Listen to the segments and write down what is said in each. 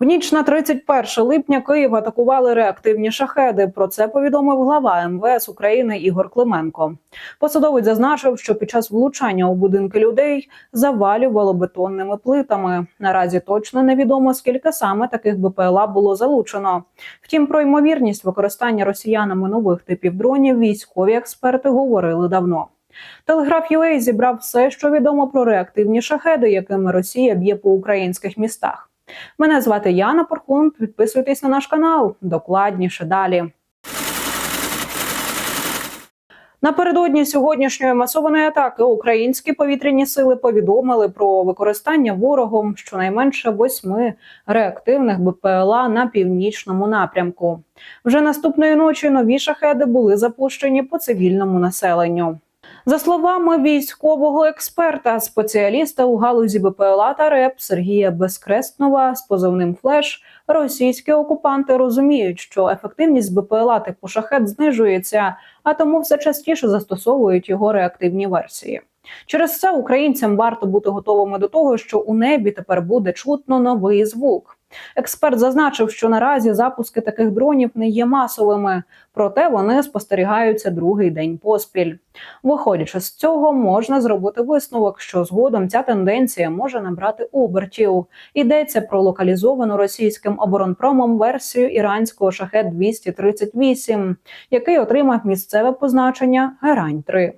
В ніч на 31 липня Київ атакували реактивні шахеди. Про це повідомив глава МВС України Ігор Клименко. Посадовець зазначив, що під час влучання у будинки людей завалювало бетонними плитами. Наразі точно невідомо скільки саме таких БПЛА було залучено. Втім, про ймовірність використання росіянами нових типів дронів військові експерти говорили давно. Телеграф UA зібрав все, що відомо про реактивні шахеди, якими Росія б'є по українських містах. Мене звати Яна Порхун. Підписуйтесь на наш канал. Докладніше далі. Напередодні сьогоднішньої масованої атаки українські повітряні сили повідомили про використання ворогом щонайменше восьми реактивних БПЛА на північному напрямку. Вже наступної ночі нові шахеди були запущені по цивільному населенню. За словами військового експерта, спеціаліста у галузі БПЛА та РЕП Сергія Безкрестнова з позивним флеш, російські окупанти розуміють, що ефективність БПЛА типу шахет знижується, а тому все частіше застосовують його реактивні версії. Через це українцям варто бути готовими до того, що у небі тепер буде чутно новий звук. Експерт зазначив, що наразі запуски таких дронів не є масовими, проте вони спостерігаються другий день поспіль. Виходячи з цього, можна зробити висновок, що згодом ця тенденція може набрати обертів. Йдеться про локалізовану російським оборонпромом версію іранського шахет 238 який отримав місцеве позначення Герань 3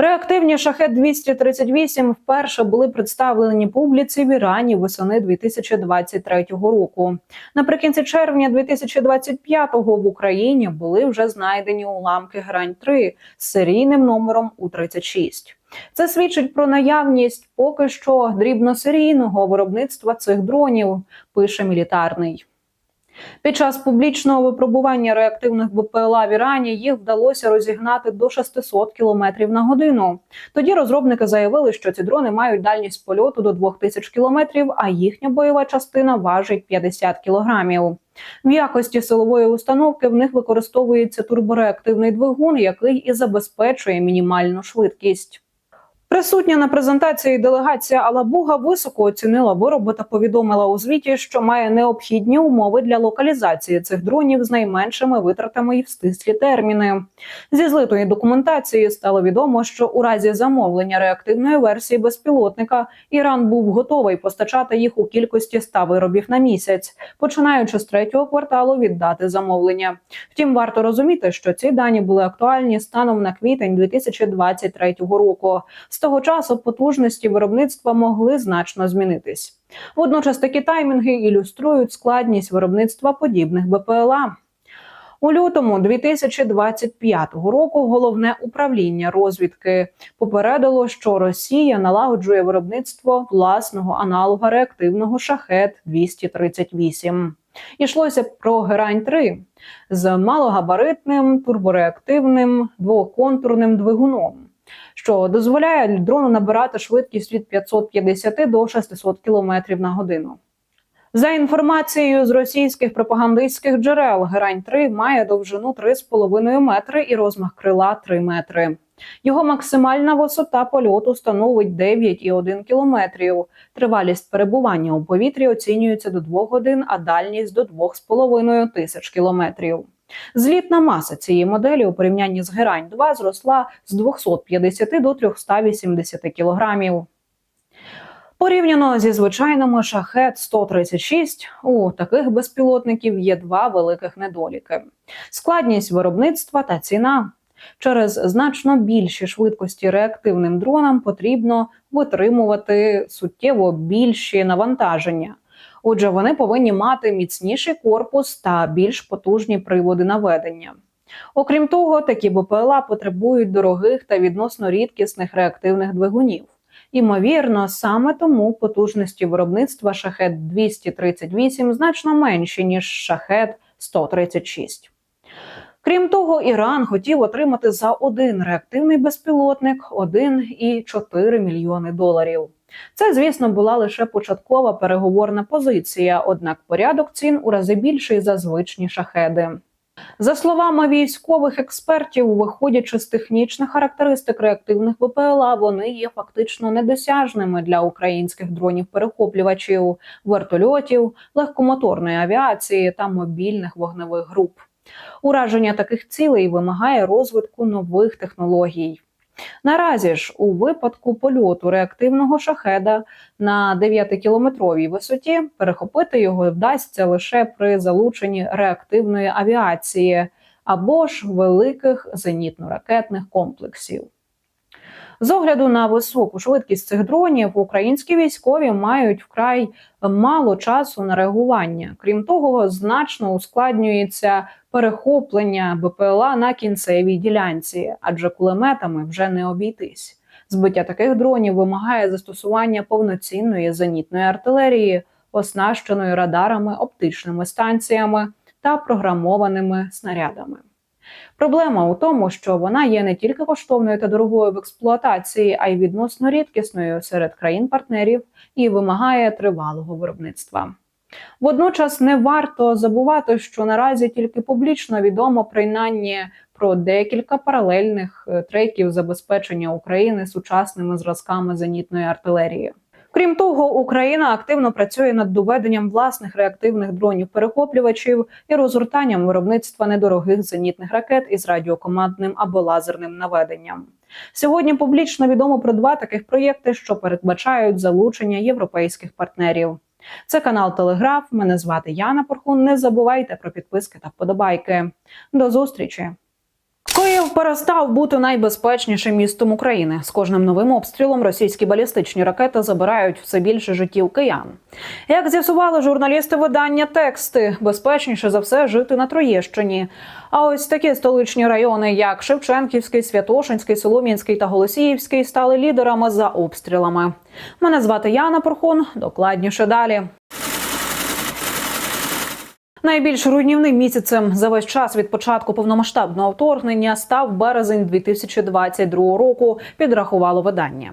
Реактивні шахет 238 вперше були представлені публіці в Ірані восени 2023 року. Наприкінці червня 2025-го в Україні були вже знайдені уламки грань 3 з серійним номером У 36 це свідчить про наявність поки що дрібносерійного виробництва цих дронів. Пише мілітарний. Під час публічного випробування реактивних БПЛА в Ірані їх вдалося розігнати до 600 км на годину. Тоді розробники заявили, що ці дрони мають дальність польоту до 2000 км, а їхня бойова частина важить 50 кг. В якості силової установки в них використовується турбореактивний двигун, який і забезпечує мінімальну швидкість. Присутня на презентації делегація Алабуга високо оцінила вироби та повідомила у звіті, що має необхідні умови для локалізації цих дронів з найменшими витратами і в стислі терміни. Зі злитої документації стало відомо, що у разі замовлення реактивної версії безпілотника Іран був готовий постачати їх у кількості 100 виробів на місяць, починаючи з третього кварталу віддати замовлення. Втім, варто розуміти, що ці дані були актуальні станом на квітень 2023 року. Того часу потужності виробництва могли значно змінитись. Водночас такі таймінги ілюструють складність виробництва подібних БПЛА. У лютому 2025 року головне управління розвідки попередило, що Росія налагоджує виробництво власного аналога реактивного шахет 238 Ішлося про герань 3 з малогабаритним турбореактивним двоконтурним двигуном що дозволяє дрону набирати швидкість від 550 до 600 км на годину. За інформацією з російських пропагандистських джерел, герань 3 має довжину 3,5 метри і розмах крила 3 метри. Його максимальна висота польоту становить 9,1 кілометрів. Тривалість перебування у повітрі оцінюється до 2 годин, а дальність до 2,5 тисяч кілометрів. Злітна маса цієї моделі у порівнянні з Герань 2 зросла з 250 до 380 кілограмів. Порівняно зі звичайними шахет 136 у таких безпілотників є два великих недоліки: складність виробництва та ціна. Через значно більші швидкості реактивним дронам потрібно витримувати суттєво більші навантаження. Отже, вони повинні мати міцніший корпус та більш потужні приводи наведення. Окрім того, такі БПЛА потребують дорогих та відносно рідкісних реактивних двигунів. Імовірно, саме тому потужності виробництва шахет 238 значно менші ніж шахет 136. Крім того, Іран хотів отримати за один реактивний безпілотник 1,4 мільйони доларів. Це, звісно, була лише початкова переговорна позиція однак порядок цін у рази більший за звичні шахеди. За словами військових експертів, виходячи з технічних характеристик реактивних ВПЛА, вони є фактично недосяжними для українських дронів-перехоплювачів, вертольотів, легкомоторної авіації та мобільних вогневих груп. Ураження таких цілей вимагає розвитку нових технологій. Наразі ж у випадку польоту реактивного шахеда на 9-кілометровій висоті перехопити його вдасться лише при залученні реактивної авіації або ж великих зенітно-ракетних комплексів. З огляду на високу швидкість цих дронів, українські військові мають вкрай мало часу на реагування. Крім того, значно ускладнюється перехоплення БПЛА на кінцевій ділянці, адже кулеметами вже не обійтись. Збиття таких дронів вимагає застосування повноцінної зенітної артилерії, оснащеної радарами, оптичними станціями та програмованими снарядами. Проблема у тому, що вона є не тільки коштовною та дорогою в експлуатації, а й відносно рідкісною серед країн-партнерів і вимагає тривалого виробництва. Водночас не варто забувати, що наразі тільки публічно відомо принаймні про декілька паралельних е, треків забезпечення України сучасними зразками зенітної артилерії. Крім того, Україна активно працює над доведенням власних реактивних дронів-перехоплювачів і розгортанням виробництва недорогих зенітних ракет із радіокомандним або лазерним наведенням. Сьогодні публічно відомо про два таких проєкти, що передбачають залучення європейських партнерів. Це канал Телеграф. Мене звати Яна Порхун. Не забувайте про підписки та вподобайки. До зустрічі! Київ перестав бути найбезпечнішим містом України. З кожним новим обстрілом російські балістичні ракети забирають все більше життів киян. Як з'ясували журналісти видання тексти, безпечніше за все жити на Троєщині. А ось такі столичні райони, як Шевченківський, Святошинський, Солом'янський та Голосіївський, стали лідерами за обстрілами. Мене звати Яна Порхун. Докладніше далі. Найбільш руйнівним місяцем за весь час від початку повномасштабного вторгнення став березень 2022 року. Підрахувало видання.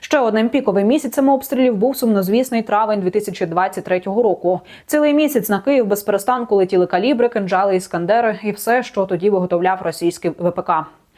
Ще одним піковим місяцем обстрілів був сумнозвісний травень 2023 року. Цілий місяць на Київ без перестанку летіли калібри, кинджали, іскандери і все, що тоді виготовляв російський ВПК.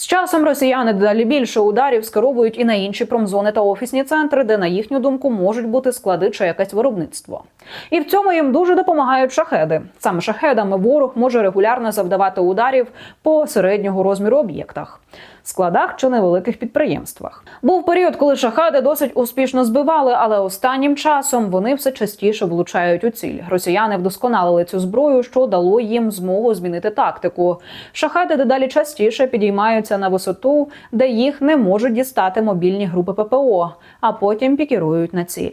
З часом росіяни дедалі більше ударів скеровують і на інші промзони та офісні центри, де на їхню думку можуть бути склади чи якесь виробництво. І в цьому їм дуже допомагають шахеди. Саме шахедами ворог може регулярно завдавати ударів по середнього розміру об'єктах складах чи невеликих підприємствах. Був період, коли шахеди досить успішно збивали, але останнім часом вони все частіше влучають у ціль. Росіяни вдосконалили цю зброю, що дало їм змогу змінити тактику. Шахеди дедалі частіше підіймаються на висоту, де їх не можуть дістати мобільні групи ППО, а потім пікірують на ціль.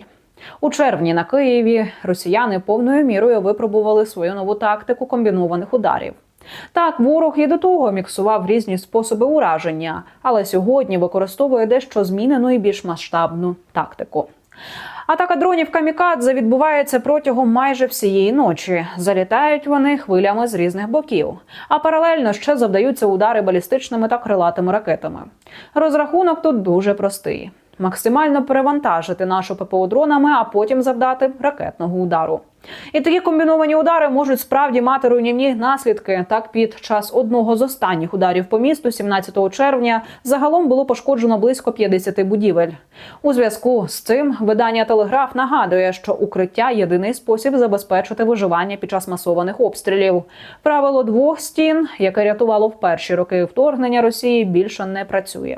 У червні на Києві росіяни повною мірою випробували свою нову тактику комбінованих ударів. Так, ворог і до того міксував різні способи ураження, але сьогодні використовує дещо змінену і більш масштабну тактику. Атака дронів камікадзе відбувається протягом майже всієї ночі. Залітають вони хвилями з різних боків, а паралельно ще завдаються удари балістичними та крилатими ракетами. Розрахунок тут дуже простий: максимально перевантажити нашу ППО дронами, а потім завдати ракетного удару. І такі комбіновані удари можуть справді мати руйнівні наслідки. Так, під час одного з останніх ударів по місту, 17 червня, загалом було пошкоджено близько 50 будівель. У зв'язку з цим видання Телеграф нагадує, що укриття єдиний спосіб забезпечити виживання під час масованих обстрілів. Правило двох стін, яке рятувало в перші роки вторгнення Росії, більше не працює.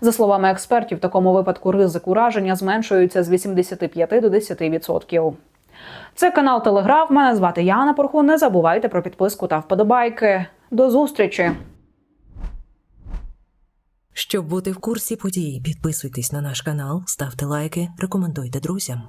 За словами експертів, в такому випадку ризик ураження зменшується з 85 до 10%. Це канал Телеграф. Мене звати Яна Порху. Не забувайте про підписку та вподобайки. До зустрічі! Щоб бути в курсі подій, підписуйтесь на наш канал, ставте лайки, рекомендуйте друзям.